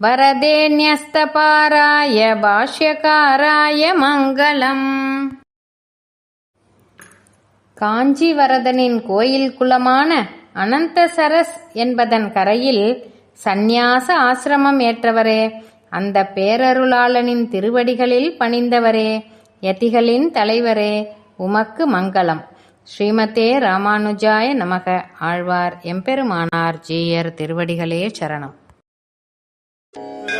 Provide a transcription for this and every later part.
வரதே न्यस्तपाराय பாஷ்யக்காராய மங்களம் காஞ்சி வரதனின் கோயில் குலமான அனந்தசரஸ் என்பதன் கரையில் சந்நியாச ஆசிரமம் ஏற்றவரே அந்த பேரருளாளனின் திருவடிகளில் பணிந்தவரே யதிகளின் தலைவரே உமக்கு மங்களம் ஸ்ரீமதே ராமானுஜாய நமக ஆழ்வார் எம்பெருமானார் ஜீயர் திருவடிகளே சரணம்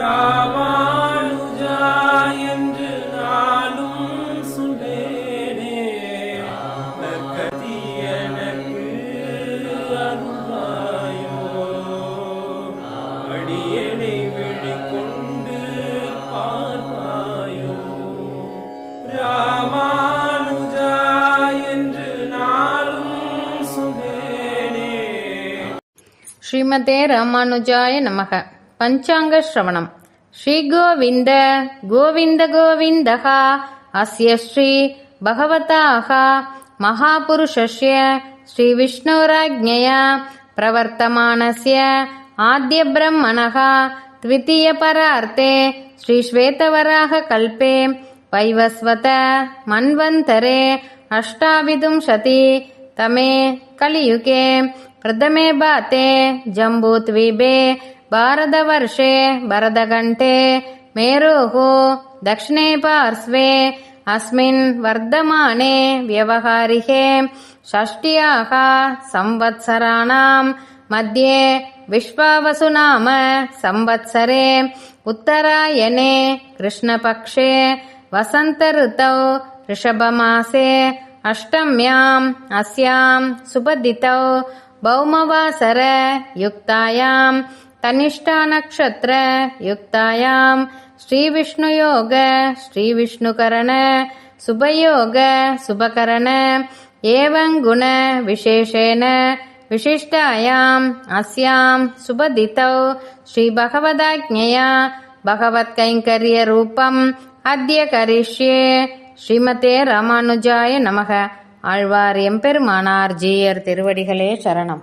ராமானுஜா என்று நாளும் அடியனை விழிக்கொண்டு பார்வாயோ ராமானுஜா என்று ஸ்ரீமதே ராமானுஜாய நமக. पञ्चाङ्गश्रवणम्। श्रीगोविन्द गोविन्द गोविन्दः अस्य श्री भगवताः महापुरुषस्य श्रीविष्णोराज्ञया प्रवर्तमानस्य आद्यब्रह्मणः द्वितीयपरार्ते श्रीश्वेतवराहकल्पे वैवस्वत मन्वन्तरे अष्टाविंशतितमे कलियुके प्रथमे बाते जम्बूद्वीपे भारतवर्षे भरतघण्टे मेरोः दक्षिणे पार्श्वे अस्मिन् वर्धमाने व्यवहारिके षष्ट्याः संवत्सराणां मध्ये विश्वावसुनाम संवत्सरे उत्तरायणे कृष्णपक्षे वसन्तऋतौ ऋषभमासे अष्टम्याम् अस्यां सुपदितौ भौमवासर युक्तायां तनिष्ठानक्षत्र युक्तायां श्रीविष्णुयोग श्रीविष्णुकरण सुभयोग सुभकरण एवं गुण विशेषेण विशिष्टायाम् अस्यां सुबदितौ श्रीभगवदाज्ञया भगवत्कैङ्कर्यरूपम् अद्य करिष्ये ஸ்ரீமதே ராமானுஜாய நமக ஆழ்வார் எம்பெருமானார் ஜீயர் திருவடிகளே சரணம்